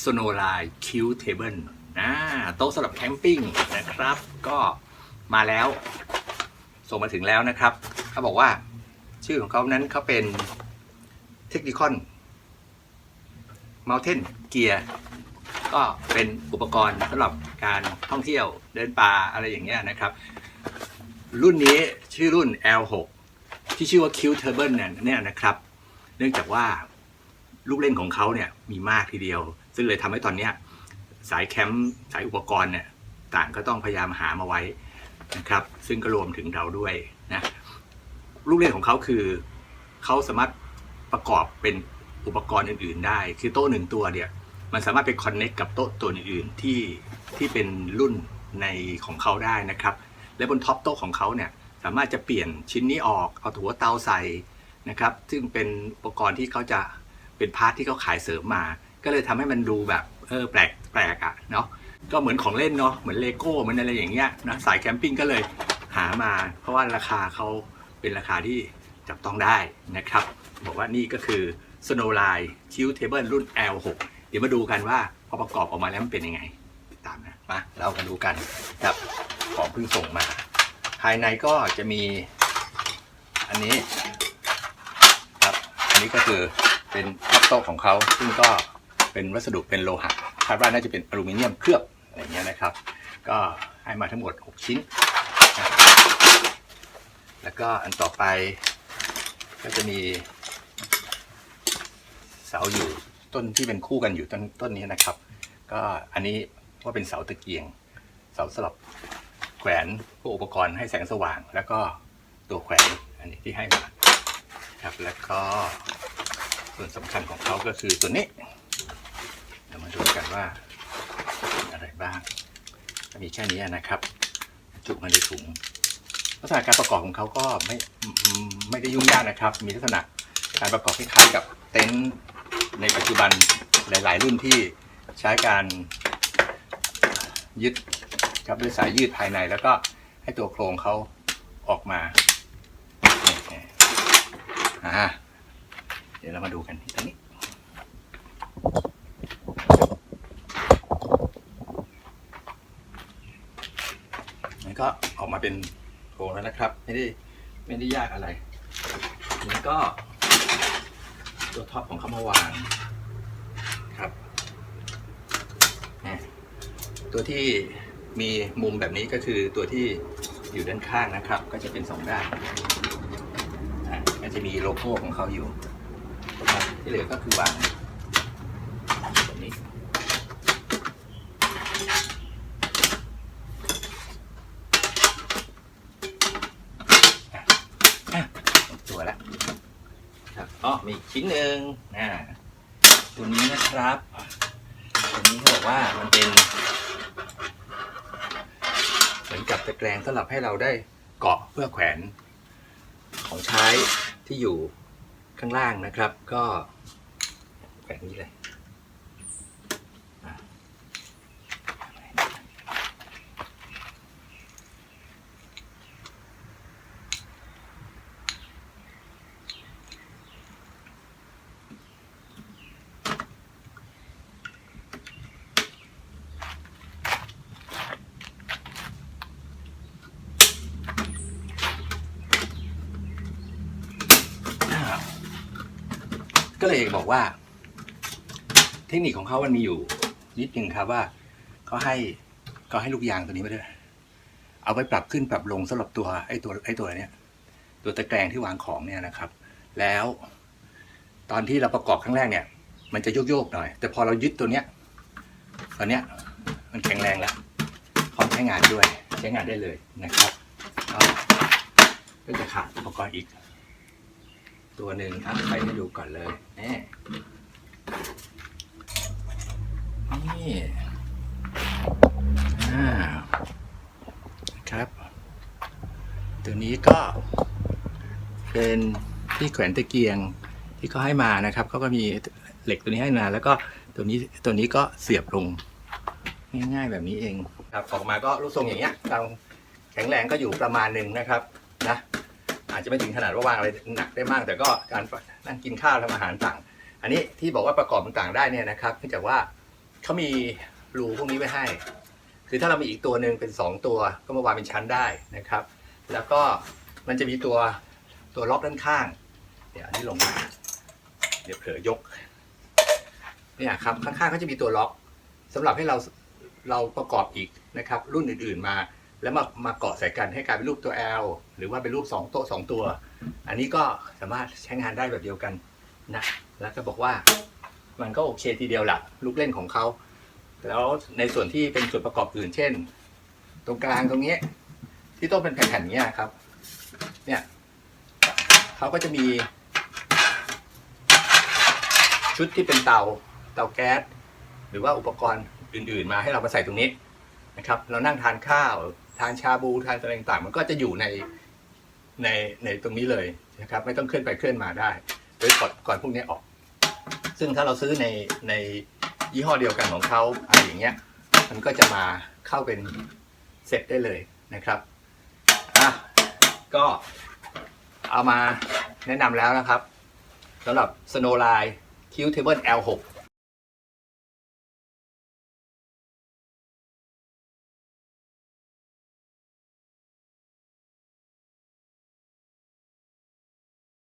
Snowline Q Table นะโต๊ะสำหรับแคมปิ้งนะครับ ก็มาแล้ว ส่งมาถึงแล้วนะครับ เขาบอกว่าชื่อของเขานั้นเขาเป็นเทคนิคอน Mountain Gear ก็เป็นอุปกรณ์สำหรับการท่องเที่ยวเดินป่าอะไรอย่างเงี้ยนะครับ รุ่นนี้ชื่อรุ่น L6 ที่ชื่อว่า Q Turban เนี่ยเนี่ยนะครับ เนื่องจากว่าลูกเล่นของเขาเนี่ยมีมากทีเดียว ซึ่งเลยทำให้ตอนเนี้ยสายแคมป์สายอุปกรณ์เนี่ยต่างก็ต้องพยายามหามาไว้นะครับ ซึ่งก็รวมถึงเราด้วยนะลูกเล่นของเขาคือเขาสามารถประกอบเป็นอุปกรณ์อื่น ๆ ได้ คือโต๊ะหนึ่งตัวเนี่ยมันสามารถไปคอนเน็กกับโต๊ะตัวอื่นๆที่ที่เป็นรุ่นในของเขาได้นะครับ และบนท็อปโต๊ะของเขาเนี่ยสามารถจะเปลี่ยนชิ้นนี้ออกเอาหัวเตาใส่นะครับ ซึ่งเป็นอุปกรณ์ที่เขาจะ เป็นพาร์ทที่เขาขายเสริมมา ก็เลยทำให้มันดูแบบเออแปลกแปลกอะเนาะก็เหมือนของเล่นเนาะเหมือนเลโก้เหมือนอะไรอย่างเงี้ยนะสายแคมปิ้งก็เลยหามา เพราะว่าราคาเขาเป็นราคาที่จับต้องได้นะครับ บอกว่านี่ก็คือ Snowline Q Table รุ่น L6 เดี๋ยวมาดูกันว่าพอประกอบออกมาแล้วมันเป็นยังไงติดตามนะมาเรามาดูกันครับของเพิ่งส่งมา ภายในก็จะมี อันนี้ครับ อันนี้ก็คือ เป็นท็อปโต๊ะของเขาซึ่งก็เป็นวัสดุเป็นโลหะคาดว่าน่าจะเป็นอลูมิเนียมเคลือบอะไรเงี้ยนะครับ ก็ให้มาทั้งหมด 6 ชิ้น แล้วก็อันต่อไปก็จะมีเสาอยู่ต้นที่เป็นคู่กันอยู่ต้นต้นนี้นะครับ ก็อันนี้ว่าเป็นเสาตะเกียง เสาสลับแขวนพวกอุปกรณ์ให้แสงสว่าง แล้วก็ตัวแขวนอันนี้ที่ให้มาครับแล้วก็ ส่วนสำคัญของเขาก็คือตัวนี้เดี๋ยวมาดูกันว่าอะไรบ้างมีแค่นี้นะครับจุมาในถุง ลักษณะการประกอบของเขาก็ไม่ไม่ได้ยุ่งยากนะครับ มีลักษณะการประกอบคล้ายๆกับเต็นท์ในปัจจุบันหลาย ๆ รุ่นที่ใช้การยึดครับด้วยสายยืดภายในแล้วก็ให้ตัวโครงเขาออกมาอ่า เดี๋ยวเรามาดูกันตรงนี้มันก็ออกมาเป็นโครงแล้วนะครับ ไม่ได้ไม่ได้ยากอะไรแล้ก็ ตัวท็อปของเขามาวางครับนี่ตัวที่มีมุมแบบนี้ก็คือตัวที่อยู่ด้านข้างนะครับ ก็จะเป็นสองด้านอะก็จะมีโลโก้ของเขาอยู่ ที่เหลือก็คือวางแบบนี้อะหมดตัวแล้วครับอ๋อมีอีกชิ้นหนึ่งอ่าตัวนี้นะครับตัวนี้เขาบอกว่ามันเป็น เหมือนกับตะแกรงสำหรับให้เราได้เกาะเพื่อแขวนของใช้ที่อยู่ ข้างล่างนะครับ ก็แบบนี้เลย ก็เลยบอกว่า เทคนิคของเขามันมีอยู่ นิดนึงครับว่าเขาให้เขาให้ลูกยางตัวนี้มาด้วยเอาไปปรับขึ้นปรับลงสำหรับตัวไอ้ตัวไอ้ตัวเนี้ยตัวตะแกรงที่วางของเนี่ยนะครับ แล้วตอนที่เราประกอบครั้งแรกเนี่ย มันจะโยกๆหน่อย แต่พอเรายึดตัวเนี้ยตอนเนี้ยมันแข็งแรงแล้วพร้อมใช้งานด้วยใช้งานได้เลยนะครับก็ก็จะขาดอุปกรณ์อีก ตัวหนึ่งเอาไปให้ดูก่อนเลยนี่นี่าครับ ตัวนี้ก็เป็นที่แขวนตะเกียงที่เขาให้มานะครับเขาก็มีเหล็กตัวนี้ให้มาแล้วก็ตัวนี้ตัวนี้ก็เสียบลงง่ายๆแบบนี้เองครับออกมาก็รูปทรงอย่างเงี้ยเราแข็งแรงก็อยู่ประมาณหนึ่งนะครับ อาจจะไม่ถึงขนาดว่าวางอะไรหนักได้มาก แต่ก็การนั่งกินข้าวทำอาหารต่าง อันนี้ที่บอกว่าประกอบต่างๆได้เนี่ยนะครับเนื่องจากว่าเขามีรูพวกนี้ไว้ให้ คือถ้าเรามีอีกตัวหนึ่งเป็น 2 ตัวก็มาวางเป็นชั้นได้นะครับ แล้วก็มันจะมีตัวตัวล็อกด้านข้างเดี๋ยวอันนี้ลงมาเดี๋ยวเผลอยกเนี่ยครับข้างๆก็จะมีตัวล็อกสำหรับให้เราเราประกอบอีกนะครับ รุ่นอื่นๆมา แล้วมามาเกาะใส่กันให้กลายเป็นรูปตัว L หรือว่าเป็นรูป 2 โต๊ะ 2 ตัว อันนี้ก็สามารถใช้งานได้แบบเดียวกันนะแล้วก็บอกว่ามันก็โอเคทีเดียวหละลูกเล่นของเขา แล้วในส่วนที่เป็นส่วนประกอบอื่น เช่น ตรงกลางตรงนี้ ที่ต้องเป็นแผ่นๆเนี้ยครับ เนี่ยเขาก็จะมี ชุดที่เป็นเตาเตาแก๊สหรือว่าอุปกรณ์อื่น ๆ มาให้เรามาใส่ตรงนี้นะครับ เรานั่งทานข้าว ทานชาบูทานอะไรต่างๆ มันก็จะอยู่ในในในตรงนี้เลยนะครับ ไม่ต้องเคลื่อนไปเคลื่อนมาได้โดยก่อนก่อนพวกนี้ออก ซึ่งถ้าเราซื้อในในยี่ห้อเดียวกันของเขาอะไรอย่างเงี้ย มันก็จะมาเข้าเป็นเซตได้เลยนะครับอะก็เอามาแนะนำแล้วนะครับสำหรับ Snowline Q Table L6